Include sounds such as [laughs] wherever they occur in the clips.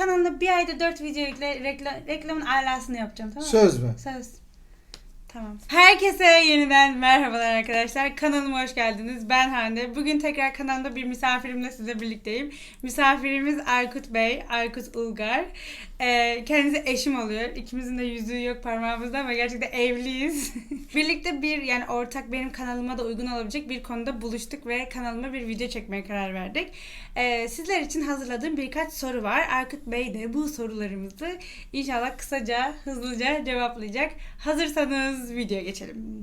kanalına bir ayda 4 video yükle reklam, reklamın alasını yapacağım tamam mı? Söz mü? Söz. Tamam. Herkese yeniden merhabalar arkadaşlar. Kanalıma hoş geldiniz. Ben Hande. Bugün tekrar kanalımda bir misafirimle size birlikteyim. Misafirimiz Aykut Bey, Aykut Ulgar. Ee, kendisi eşim oluyor. İkimizin de yüzüğü yok parmağımızda ama gerçekten evliyiz. [laughs] Birlikte bir yani ortak benim kanalıma da uygun olabilecek bir konuda buluştuk ve kanalıma bir video çekmeye karar verdik. Ee, sizler için hazırladığım birkaç soru var. Aykut Bey de bu sorularımızı inşallah kısaca, hızlıca cevaplayacak. Hazırsanız videoya geçelim.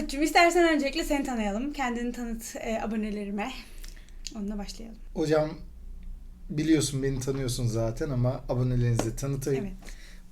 Aykut'cum istersen öncelikle seni tanıyalım. Kendini tanıt e, abonelerime. Onunla başlayalım. Hocam biliyorsun beni tanıyorsun zaten ama abonelerinizi tanıtayım. Evet.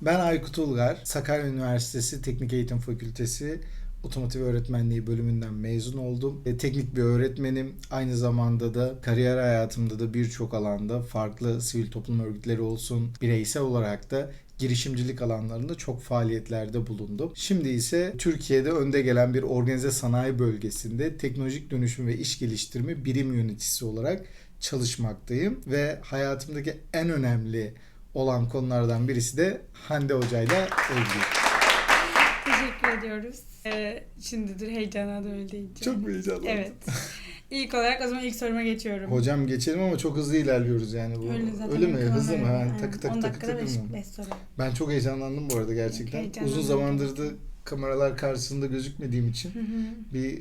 Ben Aykut Ulgar, Sakarya Üniversitesi Teknik Eğitim Fakültesi Otomotiv Öğretmenliği bölümünden mezun oldum. E, teknik bir öğretmenim. Aynı zamanda da kariyer hayatımda da birçok alanda farklı sivil toplum örgütleri olsun, bireysel olarak da girişimcilik alanlarında çok faaliyetlerde bulundum. Şimdi ise Türkiye'de önde gelen bir organize sanayi bölgesinde teknolojik dönüşüm ve iş geliştirme birim yöneticisi olarak çalışmaktayım ve hayatımdaki en önemli olan konulardan birisi de Hande Hoca'yla evliyim. Teşekkür ediyoruz. Ee, şimdidir heyecana da öyle diyeceğim. Çok heyecanlandım. Evet. İlk olarak o zaman ilk soruma geçiyorum. Hocam geçelim ama çok hızlı ilerliyoruz yani bu. Öyle zaten Öyle mi? Hızlı mı? Ha, öyle. takı takı 10 takı dakikada takı 5 mı? 5 soru. Ben çok heyecanlandım bu arada gerçekten. Uzun zamandır da kameralar karşısında gözükmediğim için Hı hı. bir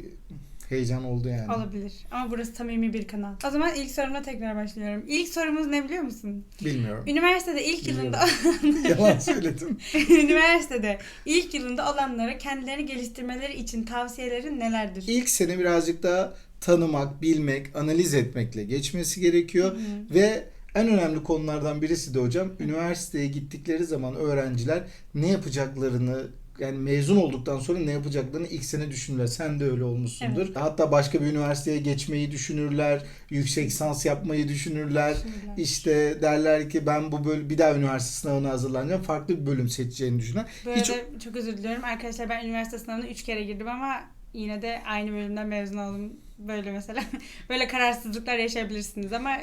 heyecan oldu yani. Olabilir. Ama burası samimi bir kanal. O zaman ilk sorumla tekrar başlıyorum. İlk sorumuz ne biliyor musun? Bilmiyorum. Üniversitede ilk yılında [laughs] Yalan söyledim. [laughs] üniversitede ilk yılında olanlara kendilerini geliştirmeleri için tavsiyelerin nelerdir? İlk sene birazcık daha tanımak, bilmek, analiz etmekle geçmesi gerekiyor. Hı hı. Ve en önemli konulardan birisi de hocam üniversiteye gittikleri zaman öğrenciler ne yapacaklarını yani mezun olduktan sonra ne yapacaklarını ilk sene düşünürler. Sen de öyle olmuşsundur. Hatta başka bir üniversiteye geçmeyi düşünürler, yüksek lisans yapmayı düşünürler. Düşünürler. İşte derler ki ben bu bölüm bir daha üniversite sınavına hazırlanacağım. Farklı bir bölüm seçeceğini düşünürler. Bu Hiç çok özür diliyorum. Arkadaşlar ben üniversite sınavına 3 kere girdim ama yine de aynı bölümden mezun oldum. Böyle mesela. [laughs] Böyle kararsızlıklar yaşayabilirsiniz ama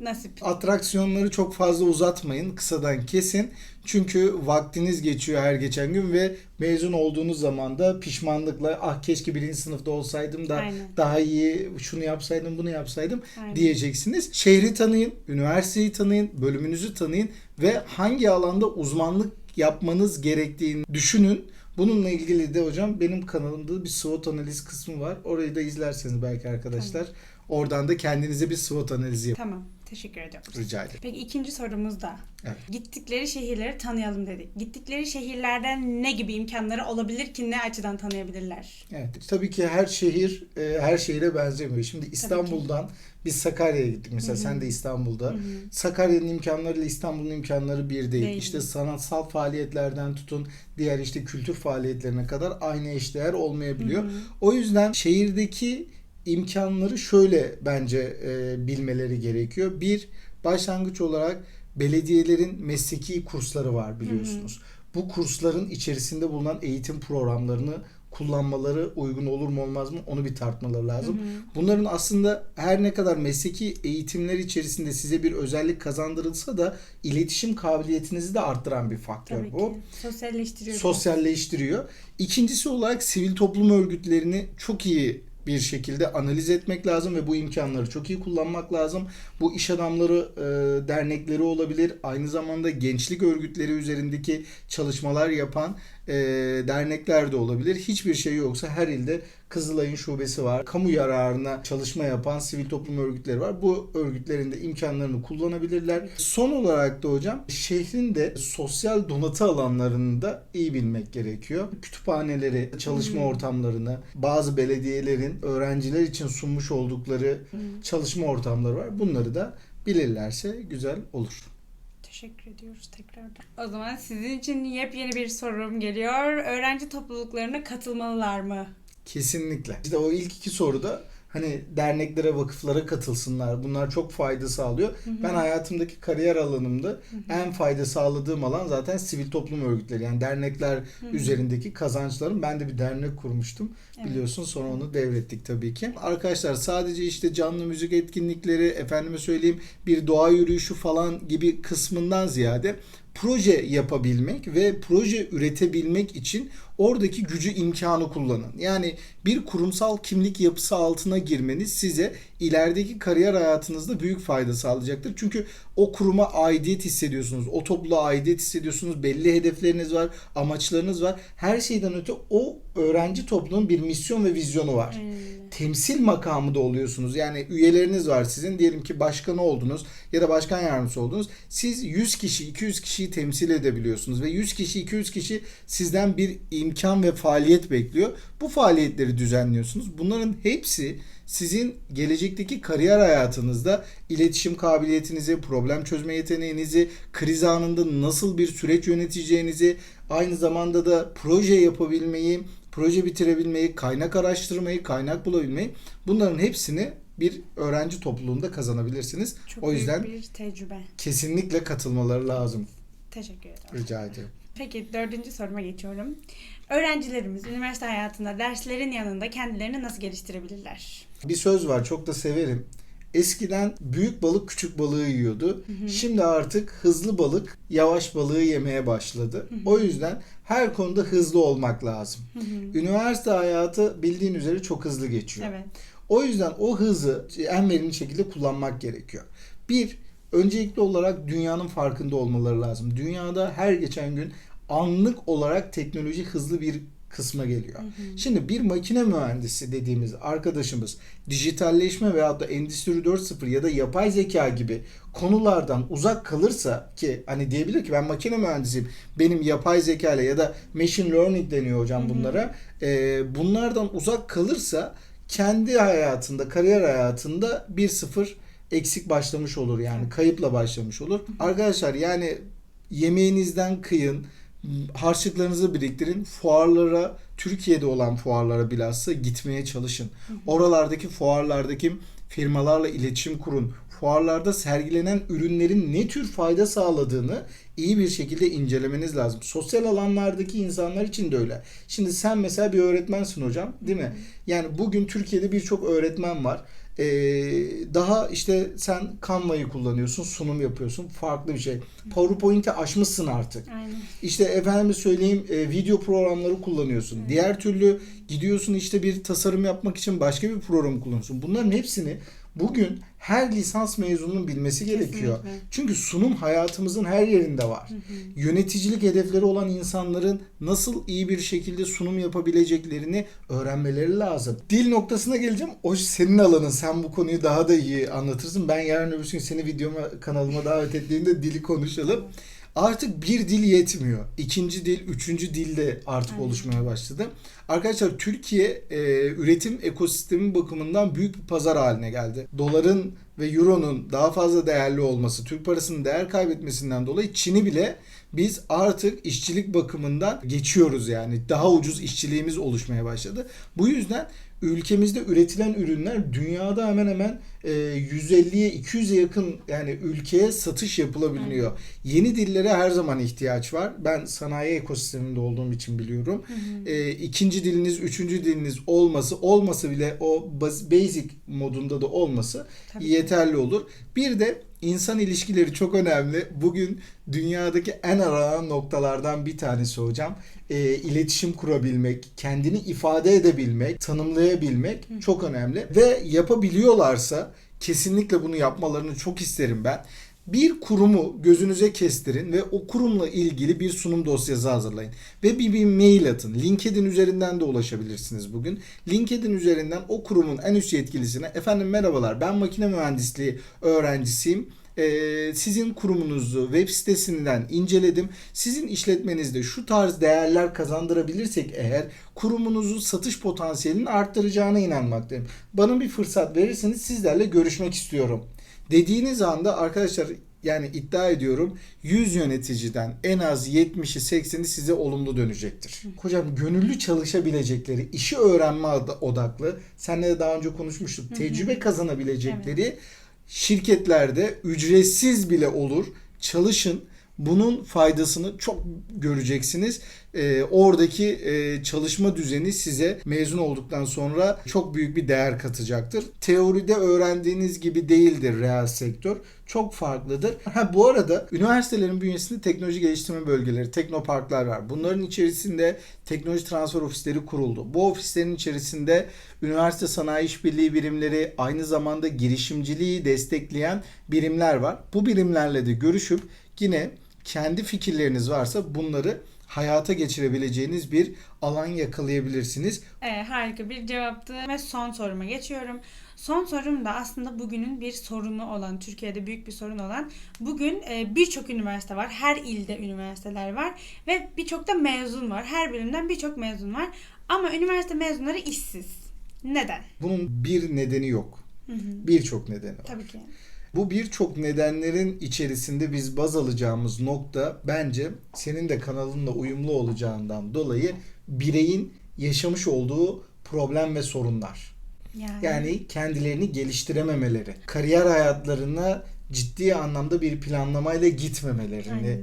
nasip. atraksiyonları çok fazla uzatmayın. Kısadan kesin. Çünkü vaktiniz geçiyor her geçen gün ve mezun olduğunuz zaman da pişmanlıkla ah keşke birinci sınıfta olsaydım da Aynen. daha iyi şunu yapsaydım bunu yapsaydım Aynen. diyeceksiniz. Şehri tanıyın, üniversiteyi tanıyın, bölümünüzü tanıyın ve hangi alanda uzmanlık yapmanız gerektiğini düşünün. Bununla ilgili de hocam benim kanalımda bir SWOT analiz kısmı var. Orayı da izlerseniz belki arkadaşlar. Oradan da kendinize bir SWOT analizi yapın. Tamam. Teşekkür ediyorum. Rica ederim. Peki ikinci sorumuz da. Evet. Gittikleri şehirleri tanıyalım dedik. Gittikleri şehirlerden ne gibi imkanları olabilir ki ne açıdan tanıyabilirler? Evet. Tabii ki her şehir e, her şehire benzemiyor. Şimdi İstanbul'dan biz Sakarya'ya gittik mesela. Hı hı. Sen de İstanbul'da. Hı hı. Sakarya'nın imkanlarıyla İstanbul'un imkanları bir değil. Değil. İşte sanatsal faaliyetlerden tutun diğer işte kültür faaliyetlerine kadar aynı eşdeğer olmayabiliyor. Hı hı. O yüzden şehirdeki imkanları şöyle bence e, bilmeleri gerekiyor. Bir, başlangıç olarak belediyelerin mesleki kursları var biliyorsunuz. Bu kursların içerisinde bulunan eğitim programlarını kullanmaları uygun olur mu olmaz mı onu bir tartmaları lazım. Hı hı. Bunların aslında her ne kadar mesleki eğitimler içerisinde size bir özellik kazandırılsa da iletişim kabiliyetinizi de arttıran bir faktör Tabii bu ki. Sosyalleştiriyor. sosyalleştiriyor. İkincisi olarak sivil toplum örgütlerini çok iyi bir şekilde analiz etmek lazım ve bu imkanları çok iyi kullanmak lazım. Bu iş adamları e, dernekleri olabilir. Aynı zamanda gençlik örgütleri üzerindeki çalışmalar yapan e, dernekler de olabilir. Hiçbir şey yoksa her ilde Kızılay'ın şubesi var. Kamu yararına çalışma yapan sivil toplum örgütleri var. Bu örgütlerin de imkanlarını kullanabilirler. Son olarak da hocam şehrin de sosyal donatı alanlarını da iyi bilmek gerekiyor. Kütüphaneleri, çalışma Hmm. ortamlarını, bazı belediyelerin öğrenciler için sunmuş oldukları Hı. çalışma ortamları var. Bunları da bilirlerse güzel olur. Teşekkür ediyoruz tekrardan. O zaman sizin için yepyeni bir sorum geliyor. Öğrenci topluluklarına katılmalılar mı? Kesinlikle. İşte o ilk iki soruda hani derneklere, vakıflara katılsınlar. Bunlar çok fayda sağlıyor. Ben hayatımdaki kariyer alanımda en fayda sağladığım alan zaten sivil toplum örgütleri. Yani dernekler üzerindeki kazançlarım. Ben de bir dernek kurmuştum. Evet. Biliyorsun sonra onu devrettik tabii ki. Arkadaşlar sadece işte canlı müzik etkinlikleri, efendime söyleyeyim bir doğa yürüyüşü falan gibi kısmından ziyade proje yapabilmek ve proje üretebilmek için oradaki gücü imkanı kullanın. Yani bir kurumsal kimlik yapısı altına girmeniz size ilerideki kariyer hayatınızda büyük fayda sağlayacaktır. Çünkü o kuruma aidiyet hissediyorsunuz. O topluluğa aidiyet hissediyorsunuz. Belli hedefleriniz var, amaçlarınız var. Her şeyden öte o öğrenci toplumunun bir misyon ve vizyonu var öyle. temsil makamı da oluyorsunuz. Yani üyeleriniz var sizin. Diyelim ki başkanı oldunuz ya da başkan yardımcısı oldunuz. Siz 100 kişi, 200 kişiyi temsil edebiliyorsunuz ve 100 kişi, 200 kişi sizden bir imkan ve faaliyet bekliyor. Bu faaliyetleri düzenliyorsunuz. Bunların hepsi sizin gelecekteki kariyer hayatınızda iletişim kabiliyetinizi, problem çözme yeteneğinizi, kriz anında nasıl bir süreç yöneteceğinizi, aynı zamanda da proje yapabilmeyi, proje bitirebilmeyi, kaynak araştırmayı, kaynak bulabilmeyi bunların hepsini bir öğrenci topluluğunda kazanabilirsiniz. Çok o yüzden büyük bir tecrübe. kesinlikle katılmaları lazım. Teşekkür ederim. Rica ediyorum. Peki dördüncü soruma geçiyorum. Öğrencilerimiz üniversite hayatında derslerin yanında kendilerini nasıl geliştirebilirler? Bir söz var çok da severim. Eskiden büyük balık küçük balığı yiyordu. Şimdi artık hızlı balık yavaş balığı yemeye başladı. O yüzden her konuda hızlı olmak lazım. Üniversite hayatı bildiğin üzere çok hızlı geçiyor. Evet. O yüzden o hızı en verimli şekilde kullanmak gerekiyor. Bir, öncelikli olarak dünyanın farkında olmaları lazım. Dünyada her geçen gün anlık olarak teknoloji hızlı bir kısma geliyor. Şimdi bir makine mühendisi dediğimiz arkadaşımız dijitalleşme veyahut da endüstri 4.0 ya da yapay zeka gibi konulardan uzak kalırsa ki hani diyebilir ki ben makine mühendisiyim benim yapay zeka ile ya da machine learning deniyor hocam bunlara Ee, bunlardan uzak kalırsa kendi hayatında kariyer hayatında 1-0 eksik başlamış olur yani kayıpla başlamış olur. Arkadaşlar yani yemeğinizden kıyın, harçlıklarınızı biriktirin. Fuarlara, Türkiye'de olan fuarlara bilhassa gitmeye çalışın. Oralardaki fuarlardaki firmalarla iletişim kurun. Fuarlarda sergilenen ürünlerin ne tür fayda sağladığını iyi bir şekilde incelemeniz lazım. Sosyal alanlardaki insanlar için de öyle. Şimdi sen mesela bir öğretmensin hocam, değil mi? Yani bugün Türkiye'de birçok öğretmen var. Ee, daha işte sen Canva'yı kullanıyorsun, sunum yapıyorsun. Farklı bir şey. PowerPoint'i aşmışsın artık. Aynen. İşte efendim söyleyeyim e, video programları kullanıyorsun. Diğer türlü gidiyorsun işte bir tasarım yapmak için başka bir program kullanıyorsun. Bunların hepsini bugün her lisans mezununun bilmesi gerekiyor. Kesinlikle. Çünkü sunum hayatımızın her yerinde var. Yöneticilik hedefleri olan insanların nasıl iyi bir şekilde sunum yapabileceklerini öğrenmeleri lazım. Dil noktasına geleceğim. O senin alanın. Sen bu konuyu daha da iyi anlatırsın. Ben yarın öbür gün seni videoma kanalıma davet ettiğimde dili konuşalım. Artık bir dil yetmiyor. İkinci dil, üçüncü dil de artık Aynen. oluşmaya başladı. Arkadaşlar Türkiye e, üretim ekosistemi bakımından büyük bir pazar haline geldi. Doların ve euronun daha fazla değerli olması, Türk parasının değer kaybetmesinden dolayı Çin'i bile biz artık işçilik bakımından geçiyoruz yani. Daha ucuz işçiliğimiz oluşmaya başladı. Bu yüzden ülkemizde üretilen ürünler dünyada hemen hemen e, 150'ye 200'e yakın yani ülkeye satış yapılabiliyor. Yeni dillere her zaman ihtiyaç var. Ben sanayi ekosisteminde olduğum için biliyorum. E, ikinci diliniz, üçüncü diliniz olması, olması bile o bas- basic modunda da olması Tabii. yeterli olur. Bir de insan ilişkileri çok önemli. Bugün dünyadaki en aranan noktalardan bir tanesi hocam. E, iletişim kurabilmek, kendini ifade edebilmek, tanımlayabilmek çok önemli. Ve yapabiliyorlarsa kesinlikle bunu yapmalarını çok isterim ben. Bir kurumu gözünüze kestirin ve o kurumla ilgili bir sunum dosyası hazırlayın. Ve bir, bir mail atın. LinkedIn üzerinden de ulaşabilirsiniz bugün. LinkedIn üzerinden o kurumun en üst yetkilisine efendim merhabalar ben makine mühendisliği öğrencisiyim. Ee, sizin kurumunuzu web sitesinden inceledim. Sizin işletmenizde şu tarz değerler kazandırabilirsek eğer kurumunuzu satış potansiyelini arttıracağına inanmaktayım. Bana bir fırsat verirseniz sizlerle görüşmek istiyorum. Dediğiniz anda arkadaşlar yani iddia ediyorum 100 yöneticiden en az 70'i 80'i size olumlu dönecektir. Hocam gönüllü çalışabilecekleri, işi öğrenme odaklı, senle de daha önce konuşmuştuk, tecrübe kazanabilecekleri şirketlerde ücretsiz bile olur çalışın. Bunun faydasını çok göreceksiniz. Ee, oradaki e, çalışma düzeni size mezun olduktan sonra çok büyük bir değer katacaktır. Teoride öğrendiğiniz gibi değildir reel sektör. Çok farklıdır. Ha bu arada üniversitelerin bünyesinde teknoloji geliştirme bölgeleri, teknoparklar var. Bunların içerisinde teknoloji transfer ofisleri kuruldu. Bu ofislerin içerisinde üniversite sanayi işbirliği birimleri, aynı zamanda girişimciliği destekleyen birimler var. Bu birimlerle de görüşüp yine kendi fikirleriniz varsa bunları hayata geçirebileceğiniz bir alan yakalayabilirsiniz. Evet, harika bir cevaptı ve son soruma geçiyorum. Son sorum da aslında bugünün bir sorunu olan, Türkiye'de büyük bir sorun olan. Bugün e, birçok üniversite var, her ilde üniversiteler var ve birçok da mezun var. Her bölümden birçok mezun var. Ama üniversite mezunları işsiz. Neden? Bunun bir nedeni yok. Birçok nedeni var. Tabii ki. Bu birçok nedenlerin içerisinde biz baz alacağımız nokta bence senin de kanalınla uyumlu olacağından dolayı bireyin yaşamış olduğu problem ve sorunlar. Yani, Yani kendilerini geliştirememeleri, kariyer hayatlarına ciddi anlamda bir planlamayla gitmemelerini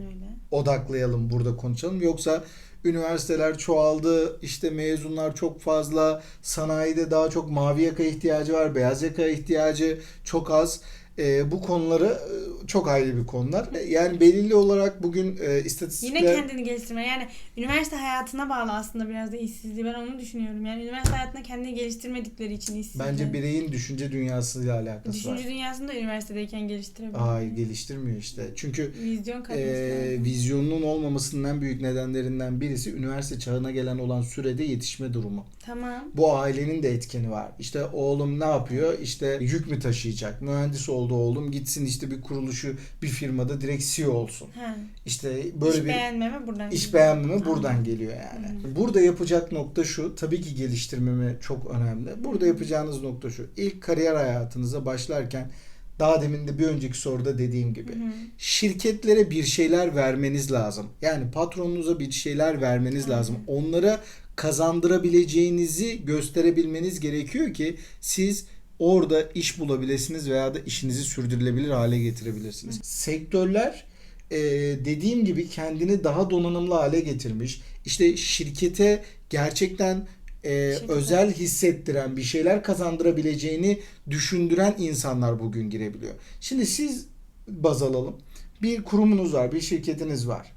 odaklayalım burada konuşalım. Yoksa üniversiteler çoğaldı, işte mezunlar çok fazla, sanayide daha çok mavi yaka ihtiyacı var, beyaz yaka ihtiyacı çok az. Ee, bu konuları e, çok ayrı bir konular. Yani belirli olarak bugün e, istatistikler... Yine kendini geliştirme. Yani üniversite hayatına bağlı aslında biraz da işsizliği. Ben onu düşünüyorum. Yani üniversite hayatında kendini geliştirmedikleri için işsizlik. Bence bireyin düşünce dünyasıyla alakası Düşünce var. dünyasında üniversitedeyken geliştirebilir. Hayır geliştirmiyor işte. Çünkü Vizyon e, vizyonunun olmamasının en büyük nedenlerinden birisi üniversite çağına gelen olan sürede yetişme durumu. Tamam. Bu ailenin de etkeni var. İşte oğlum ne yapıyor? İşte yük mü taşıyacak? Mühendis oldu oğlum gitsin işte bir kuruluşu bir firmada direkt CEO olsun. Ha. İşte böyle İş bir beğenmeme buradan iş geliyor. beğenmeme buradan Anladım. geliyor yani. Burada yapacak nokta şu. Tabii ki geliştirmeme çok önemli. Burada yapacağınız nokta şu. İlk kariyer hayatınıza başlarken daha demin de bir önceki soruda dediğim gibi Hı hı. şirketlere bir şeyler vermeniz lazım. Yani patronunuza bir şeyler vermeniz lazım. Onlara kazandırabileceğinizi gösterebilmeniz gerekiyor ki siz orada iş bulabilirsiniz veya da işinizi sürdürülebilir hale getirebilirsiniz. Sektörler e, dediğim gibi kendini daha donanımlı hale getirmiş. İşte şirkete gerçekten e, Şirkete. özel hissettiren bir şeyler kazandırabileceğini düşündüren insanlar bugün girebiliyor. Şimdi siz baz alalım. Bir kurumunuz var, bir şirketiniz var.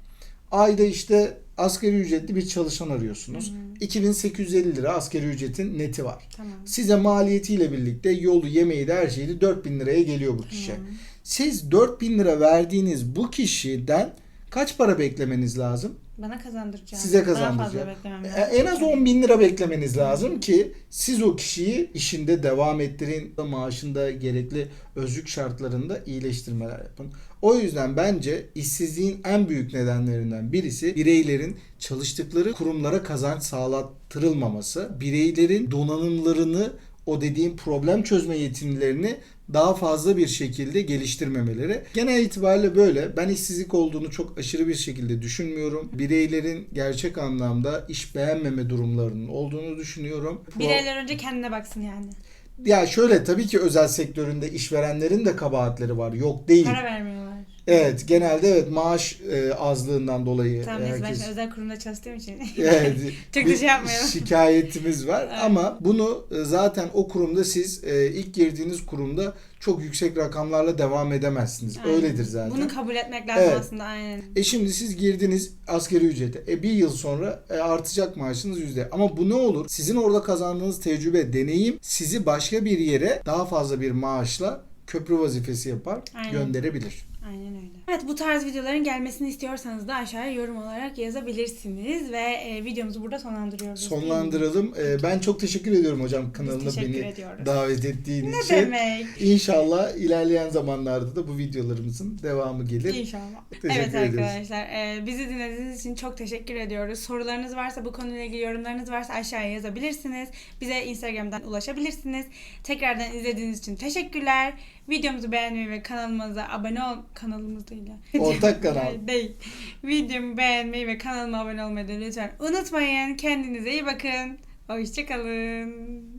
Ayda işte asgari ücretli bir çalışan arıyorsunuz. 2850 lira asgari ücretin neti var. Tamam. Size maliyetiyle birlikte yolu, yemeği de her şeyi de 4000 liraya geliyor bu kişiye. Siz 4000 lira verdiğiniz bu kişiden kaç para beklemeniz lazım? Bana kazandıracağım. Size kazandıracak. En az 10 bin lira beklemeniz lazım ki siz o kişiyi işinde devam ettirin, maaşında gerekli özlük şartlarında iyileştirmeler yapın. O yüzden bence işsizliğin en büyük nedenlerinden birisi bireylerin çalıştıkları kurumlara kazanç sağlattırılmaması, bireylerin donanımlarını o dediğim problem çözme yetimlerini daha fazla bir şekilde geliştirmemeleri. Genel itibariyle böyle. Ben işsizlik olduğunu çok aşırı bir şekilde düşünmüyorum. Bireylerin gerçek anlamda iş beğenmeme durumlarının olduğunu düşünüyorum. Bireyler önce kendine baksın yani. Ya şöyle tabii ki özel sektöründe işverenlerin de kabahatleri var. Yok değil. Para vermiyorlar. Evet genelde evet maaş e, azlığından dolayı Tamam neyse ben herkes şimdi özel kurumda çalıştığım için. [laughs] Evet. [laughs] Çok da bir şey yapmayalım. Şikayetimiz var Evet. ama bunu e, zaten o kurumda siz e, ilk girdiğiniz kurumda çok yüksek rakamlarla devam edemezsiniz. Aynen. Öyledir zaten. Bunu kabul etmek lazım Evet. aslında aynen. E şimdi siz girdiniz asgari ücrete. E bir yıl sonra e, artacak maaşınız yüzde. Ama bu ne olur? Sizin orada kazandığınız tecrübe, deneyim sizi başka bir yere daha fazla bir maaşla köprü vazifesi yapar, Aynen. gönderebilir. Evet bu tarz videoların gelmesini istiyorsanız da aşağıya yorum olarak yazabilirsiniz ve e, videomuzu burada sonlandırıyoruz. Sonlandıralım. E, ben çok teşekkür ediyorum hocam kanalına beni ediyoruz. davet ettiğin Ne için. demek? İnşallah ilerleyen zamanlarda da bu videolarımızın devamı gelir. İnşallah. Teşekkür evet ediyoruz. arkadaşlar e, bizi dinlediğiniz için çok teşekkür ediyoruz. Sorularınız varsa bu konuyla ilgili yorumlarınız varsa aşağıya yazabilirsiniz. Bize Instagram'dan ulaşabilirsiniz. Tekrardan izlediğiniz için teşekkürler. Videomuzu beğenmeyi ve kanalımıza abone ol... Kanalımız değil ya. Ortak kanal. [laughs] Değil. Videomu beğenmeyi ve kanalıma abone olmayı da lütfen unutmayın. Kendinize iyi bakın. Hoşçakalın.